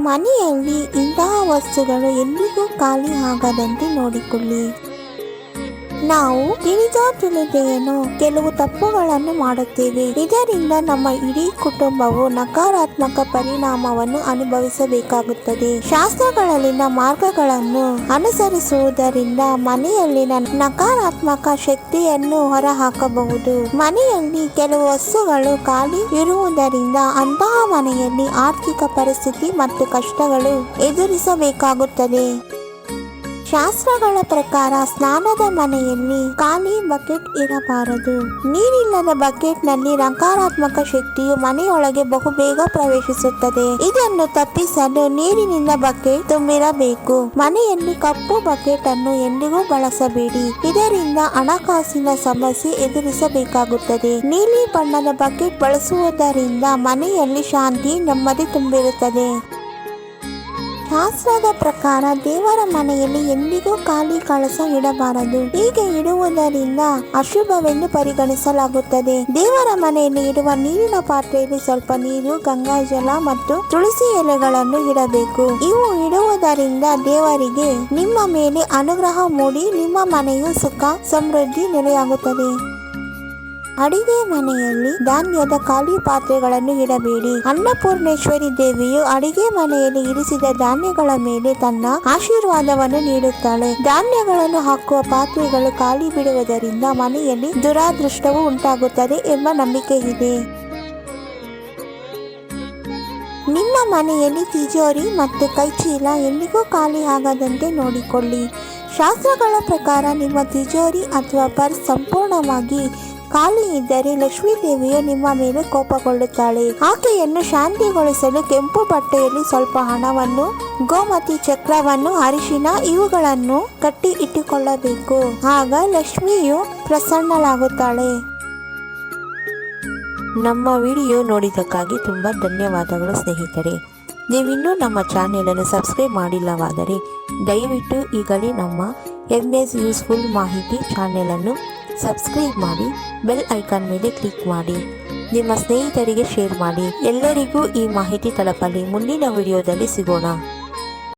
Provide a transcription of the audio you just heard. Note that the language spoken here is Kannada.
ಮನೆಯಲ್ಲಿ ಇಂತಹ ವಸ್ತುಗಳು ಎಂದಿಗೂ ಖಾಲಿ ಆಗದಂತೆ ನೋಡಿಕೊಳ್ಳಿ. ನಾವು ತಿಳಿದೋ ತಿಳಿದೇನೋ ಕೆಲವು ತಪ್ಪುಗಳನ್ನು ಮಾಡುತ್ತೇವೆ. ಇದರಿಂದ ನಮ್ಮ ಇಡೀ ಕುಟುಂಬವು ನಕಾರಾತ್ಮಕ ಪರಿಣಾಮವನ್ನು ಅನುಭವಿಸಬೇಕಾಗುತ್ತದೆ. ಶಾಸ್ತ್ರಗಳಲ್ಲಿನ ಮಾರ್ಗಗಳನ್ನು ಅನುಸರಿಸುವುದರಿಂದ ಮನೆಯಲ್ಲಿನ ನಕಾರಾತ್ಮಕ ಶಕ್ತಿಯನ್ನು ಹೊರಹಾಕಬಹುದು. ಮನೆಯಲ್ಲಿ ಕೆಲವು ವಸ್ತುಗಳು ಖಾಲಿ ಇರುವುದರಿಂದ ಅಂತಹ ಮನೆಯಲ್ಲಿ ಆರ್ಥಿಕ ಪರಿಸ್ಥಿತಿ ಮತ್ತು ಕಷ್ಟಗಳು ಎದುರಿಸಬೇಕಾಗುತ್ತದೆ. ಶಾಸ್ತ್ರಗಳ ಪ್ರಕಾರ ಸ್ನಾನದ ಮನೆಯಲ್ಲಿ ಖಾಲಿ ಬಕೆಟ್ ಇರಬಾರದು. ನೀರಿಲ್ಲದ ಬಕೆಟ್ನಲ್ಲಿ ನಕಾರಾತ್ಮಕ ಶಕ್ತಿಯು ಮನೆಯೊಳಗೆ ಬಹುಬೇಗ ಪ್ರವೇಶಿಸುತ್ತದೆ. ಇದನ್ನು ತಪ್ಪಿಸಲು ನೀರಿನಿಂದ ಬಕೆಟ್ ತುಂಬಿರಬೇಕು. ಮನೆಯಲ್ಲಿ ಕಪ್ಪು ಬಕೆಟ್ ಅನ್ನು ಎಂದಿಗೂ ಬಳಸಬೇಡಿ. ಇದರಿಂದ ಹಣಕಾಸಿನ ಸಮಸ್ಯೆ ಎದುರಿಸಬೇಕಾಗುತ್ತದೆ. ನೀಲಿ ಬಣ್ಣದ ಬಕೆಟ್ ಬಳಸುವುದರಿಂದ ಮನೆಯಲ್ಲಿ ಶಾಂತಿ ನೆಮ್ಮದಿ ತುಂಬಿರುತ್ತದೆ. ಶಾಸ್ತ್ರದ ಪ್ರಕಾರ ದೇವರ ಮನೆಯಲ್ಲಿ ಎಂದಿಗೂ ಖಾಲಿ ಕಳಸ ಇಡಬಾರದು. ಹೀಗೆ ಇಡುವುದರಿಂದ ಅಶುಭವೆಂದು ಪರಿಗಣಿಸಲಾಗುತ್ತದೆ. ದೇವರ ಮನೆಯಲ್ಲಿ ಇಡುವ ನೀರಿನ ಪಾತ್ರೆಯಲ್ಲಿ ಸ್ವಲ್ಪ ನೀರು ಗಂಗಾಜಲ ಮತ್ತು ತುಳಸಿ ಎಲೆಗಳನ್ನು ಇಡಬೇಕು. ಇವು ಇಡುವುದರಿಂದ ದೇವರಿಗೆ ನಿಮ್ಮ ಮೇಲೆ ಅನುಗ್ರಹ ಮೂಡಿ, ನಿಮ್ಮ ಮನೆಯು ಸುಖ, ಸಮೃದ್ಧಿ ನೆಲೆಯಾಗುತ್ತದೆ. ಅಡಿಗೆ ಮನೆಯಲ್ಲಿ ಧಾನ್ಯದ ಖಾಲಿ ಪಾತ್ರೆಗಳನ್ನು ಇಡಬೇಡಿ. ಅನ್ನಪೂರ್ಣೇಶ್ವರಿ ದೇವಿಯು ಅಡಿಗೆ ಮನೆಯಲ್ಲಿ ಇರಿಸಿದ ಧಾನ್ಯಗಳ ಮೇಲೆ ತನ್ನ ಆಶೀರ್ವಾದವನ್ನು ನೀಡುತ್ತಾಳೆ. ಧಾನ್ಯಗಳನ್ನು ಹಾಕುವ ಪಾತ್ರೆಗಳು ಖಾಲಿ ಬಿಡುವುದರಿಂದ ಮನೆಯಲ್ಲಿ ದುರಾದೃಷ್ಟವು ಉಂಟಾಗುತ್ತದೆ ಎಂಬ ನಂಬಿಕೆ ಇದೆ. ನಿಮ್ಮ ಮನೆಯಲ್ಲಿ ತಿಜೋರಿ ಮತ್ತು ಕೈಚೀಲ ಎಂದಿಗೂ ಖಾಲಿ ಆಗದಂತೆ ನೋಡಿಕೊಳ್ಳಿ. ಶಾಸ್ತ್ರಗಳ ಪ್ರಕಾರ ನಿಮ್ಮ ತಿಜೋರಿ ಅಥವಾ ಪರ್ಸ್ ಸಂಪೂರ್ಣವಾಗಿ ಖಾಲಿ ಇದ್ದರೆ ಲಕ್ಷ್ಮೀ ದೇವಿಯು ನಿಮ್ಮ ಮೇಲೆ ಕೋಪಗೊಳ್ಳುತ್ತಾಳೆ. ಆಕೆಯನ್ನು ಶಾಂತಿಗೊಳಿಸಲು ಕೆಂಪು ಬಟ್ಟೆಯಲ್ಲಿ ಸ್ವಲ್ಪ ಹಣವನ್ನು, ಗೋಮತಿ ಚಕ್ರವನ್ನು ಅರಿಶಿನ, ಇವುಗಳನ್ನು ಕಟ್ಟಿ ಇಟ್ಟುಕೊಳ್ಳಬೇಕು. ಆಗ ಲಕ್ಷ್ಮಿಯು ಪ್ರಸನ್ನಳಾಗುತ್ತಾಳೆ. ನಮ್ಮ ವಿಡಿಯೋ ನೋಡಿದ್ದಕ್ಕಾಗಿ ತುಂಬ ಧನ್ಯವಾದಗಳು ಸ್ನೇಹಿತರೆ. ನೀವಿನ್ನೂ ನಮ್ಮ ಚಾನೆಲನ್ನು ಸಬ್ಸ್ಕ್ರೈಬ್ ಮಾಡಿಲ್ಲವಾದರೆ ದಯವಿಟ್ಟು ಈಗಲೇ ನಮ್ಮ ಎಂ ಎಸ್ ಯೂಸ್ಫುಲ್ ಮಾಹಿತಿ ಚಾನೆಲನ್ನು ಸಬ್ಸ್ಕ್ರೈಬ್ ಮಾಡಿ ಬೆಲ್ ಐಕಾನ್ ಮೇಲೆ ಕ್ಲಿಕ್ ಮಾಡಿ, ನಿಮ್ಮ ಸ್ನೇಹಿತರಿಗೆ ಶೇರ್ ಮಾಡಿ. ಎಲ್ಲರಿಗೂ ಈ ಮಾಹಿತಿ ತಲುಪಲಿ. ಮುಂದಿನ ವಿಡಿಯೋದಲ್ಲಿ ಸಿಗೋಣ.